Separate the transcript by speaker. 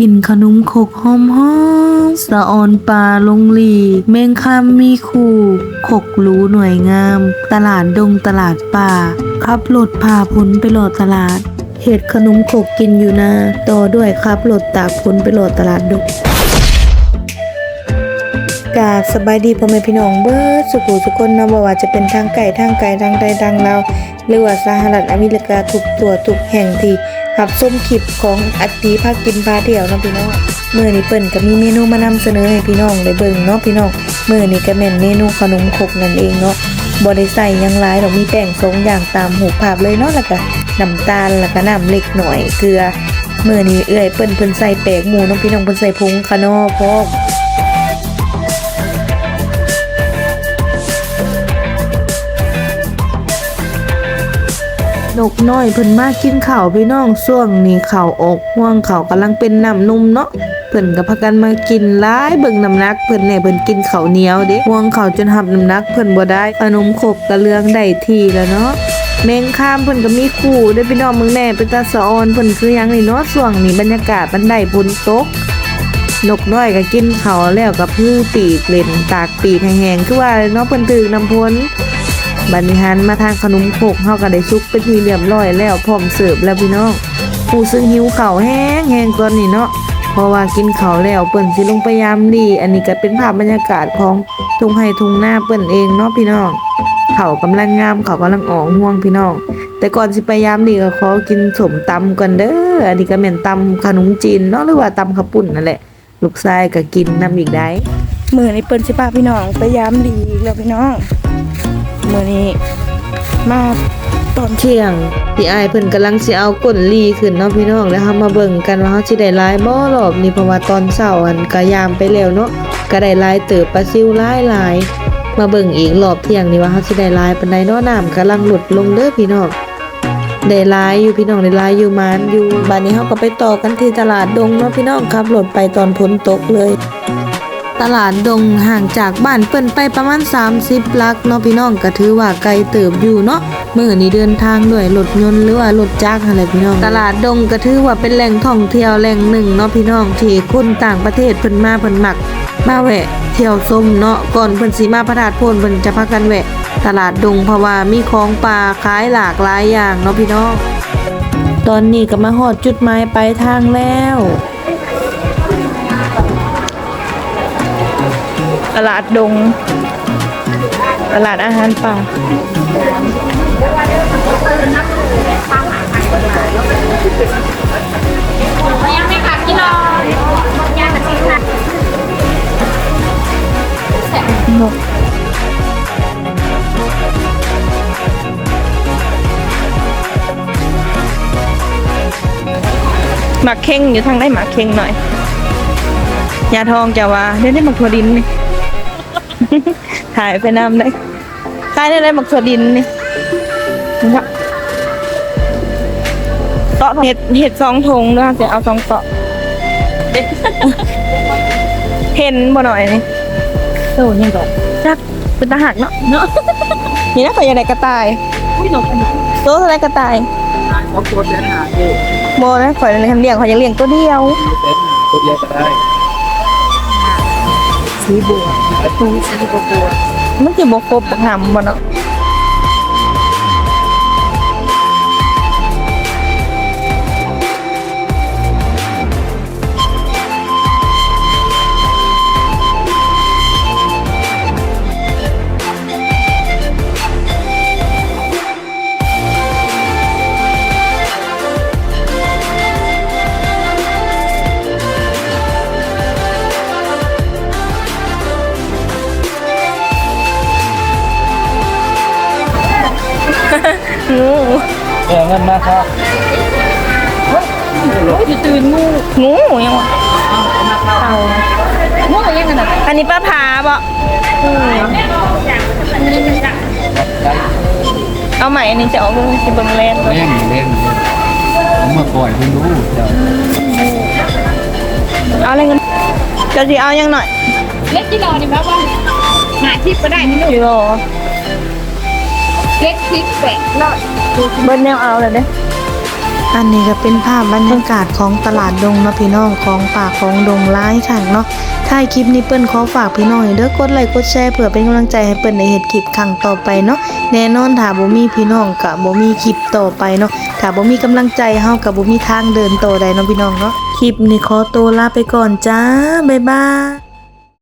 Speaker 1: กินขนมขกหอมหอมสะออนปลาลงหลีแมงคำมีคู่ ขกรู้หน่วยงาม ตลาดดงตลาดป่า ขับรถพาพ้นไปหลอดตลาด เห็ดขนมขกกินอยู่นาต่อด้วยขับรถตากพ้นไปหลอดตลาดดงกาสบายดีพ่อแม่พี่น้องเบิร์ดสุขุสุคนนะบ่ว่าจะเป็นทางไก่ทางไก่ทางใดทางลาหรือว่าสหรัฐอเมริกาทุกตัวทุกแห่งที่ รับชมคลิปของอัตตีภาคกินพาเที่ยวเนาะพี่น้องเมื้อนี้เปิ้นก็มีเมนูมานำเสนอให้พี่น้องได้เบิ่งเนาะพี่น้องเมื้อนี้ก็แม่นเมนูขนมครกนั่นเองเนาะบ่ได้ใส่ยังหลายดอกมีแป้งสองอย่างตามหูภาพเลยเนาะแล้วก็น้ำตาลแล้วก็น้ำเล็กหน่อยเกลือเมื้อนี้เอื้อยเปิ้นเพิ่นใส่แป้งหมูเนาะพี่น้องเพิ่นใส่ผงคานอพอม นกน้อยเพิ่นมากินข้าวพี่น้องช่วงนี้ข้าวออกห่วงข้าวกำลังเป็นน้ำนุ่มเนาะเพิ่นก็พากันมากินหลายเบิ่งน้ำหนักเพิ่นแหน่เพิ่นกินข้าวเหนียวเด้ห่วงข้าวจนหับน้ำหนักเพิ่นบ่ได้ขนมขบกระเลืองได้ทีแล้วเนาะแมงข้ามเพิ่นก็มีคู่เด้พี่น้องเมืองแน่เป็นตาสะออนเพิ่นคือหยังนี่เนาะช่วงนี้บรรยากาศมันได้ฝนตกนกน้อยก็กินเขาแล้วก็พื้ปีกเล่นตากปีกแห้งๆคือว่าเนาะเพิ่นถึกน้ำพ้น บัดนิหันมาทางขนมโขกเฮาก็ได้ซุกเป็นที่เรียบร้อยแล้วพร้อมเสิร์ฟแล้วพี่น้องผู้ซึ่งหิวข้าวแห้งแห้งตอนนี้เนาะเพราะว่ากินข้าวแล้วเปิ้นสิลงไปยามดี อันนี้ก็เป็นภาพบรรยากาศของทุ่งไร่ทุ่งนาเปิ้นเองเนาะพี่น้องเขาวกำลังงามเขาวกำลังออกห่วงพี่น้อง แต่ก่อนสิไปยามดีก็ขอกินสมตำก่อนเด้ออันนี้ก็แม่นตำขนมจีนเนาะหรือว่าตำข้าวปุ้นนั่นแหละลูกชายก็กินนํอีกได้
Speaker 2: มือนี้เปิ้นสิพาพี่น้องไปยามดีแล้วพี่น้อง มือนี้มาตอน
Speaker 1: เที่ยงพี่อายเพิ่นกำลังสิเอาก้นลีขึ้นเนาะพี่น้องแล้วเฮามาเบิ่งกันว่าเฮาสิได้หลายบ่รอบนี้เพราะว่าตอนเช้าอันก็ยามไปแล้วเนาะก็ได้หลายเติบปลาซิวหลายหลายมาเบิ่งอีกรอบเที่ยงนี่ว่าเฮาสิได้หลายปานใดเนาะน้ำกำลังหลุดลงเด้อพี่น้องได้หลายอยู่พี่น้องได้หลายอยู่มานอยู่บัดนนี้เฮาก็ไปต่อกันที่ตลาดดงเนาะพี่น้องขับรถไปตอนฝนตกเลย ตลาดดงห่างจากบ้านเปิ้นไปประมาณ 30 ลักเนาะพี่น้องก็ถือว่าไกลเติบอยู่เนาะเมื้อนี้เดินทางด้วยรถยนต์หรือว่ารถจักรอะไรพี่น้อง ตลาดดงก็ถือว่าเป็นแหล่งท่องเที่ยวแหล่งหนึ่งเนาะพี่น้องที่คนต่างประเทศเพิ่นมาเพิ่นมัก มาแวะ เที่ยวชมเนาะก่อนเพิ่นสิมาพระธาตุโพนเพิ่นจะพากันแวะ ตลาดดงเพราะว่ามีของป่าขายหลากหลายอย่างเนาะพี่น้อง ตอนนี้ก็มาฮอดจุดหมายปลายทางแล้ว
Speaker 2: ตลาดดง ตลาดอาหารป่า
Speaker 3: ยังไม่ขาดกี่รอย่างกับชิ้นนะ
Speaker 2: นกหมักเข่งอยู่ทางได้หมักเข่งหน่อยยาทองจะว่าเดี๋ยวได้หมักถั่วดินนี่ ถ่ายไปน้ำได้ใต้ได้ได้หมักถั่วดินนี่นะครับเตาะเห็ดเห็ดสองทงด้วยจะเอาสองเตาะเห็นบ่หน่อยนี่
Speaker 3: โอ้ยังก่อน
Speaker 2: จักเป็นตาหักเนาะเนาะนี่นะข่อยอยากได้กระต่าย
Speaker 3: อุ้ยหนกอันนี้
Speaker 2: ตัวเท่าไรกระต่าย
Speaker 4: เขาตัวเส้นหาเด็ก
Speaker 2: โมนะข่อยเลยเลี้ยงข่อยอยากเลี้ยงตัวเดียว
Speaker 4: เส้นหาตัวเดียวก็ได้
Speaker 3: สีบัวประตูสีบัวบัว
Speaker 2: มันจะบกครบบักหำบ่เนาะ งู
Speaker 4: เออเงินมาครับ
Speaker 3: จะตื่นงู
Speaker 2: งูยังวะ
Speaker 3: งูยังกันนะ
Speaker 2: อันนี้ป้าพาบอเอาใหม่อันนี้จะออกลูกสิเบิ่งแลนด์
Speaker 4: เล่นเล่นเมื่อก่อนคุณรู้เดี๋ยว
Speaker 2: เอาอะไรเงินจะสิเอายังหน่อย
Speaker 3: เล็กที่รอนี่แบบว่าหาทิปก็ได้นี่ลูก เล็กทิปแปะรอด
Speaker 2: เบิ้ลแนวเอาเลยเด้
Speaker 1: อันนี้ก็เป็นภาพบรรยากาศของตลาดดงนะพี่น้องของป่าของดงร้ายค่ะเนาะถ้าคลิปนี้เปิ้นขอฝากพี่น้องเด้อกดไลค์กดแชร์เพื่อเป็นกำลังใจให้เปิ้นในเฮ็ดคลิปครั้งต่อไปเนาะแน่นอนถ้าบ่มีพี่น้องก็บ่มีคลิปต่อไปเนาะถ้าบ่มีกำลังใจเฮาก็บ่มีทางเดินต่อได้เนาะพี่น้องเนาะคลิปนี้ขอตัวลาไปก่อนจ้าบ๊ายบาย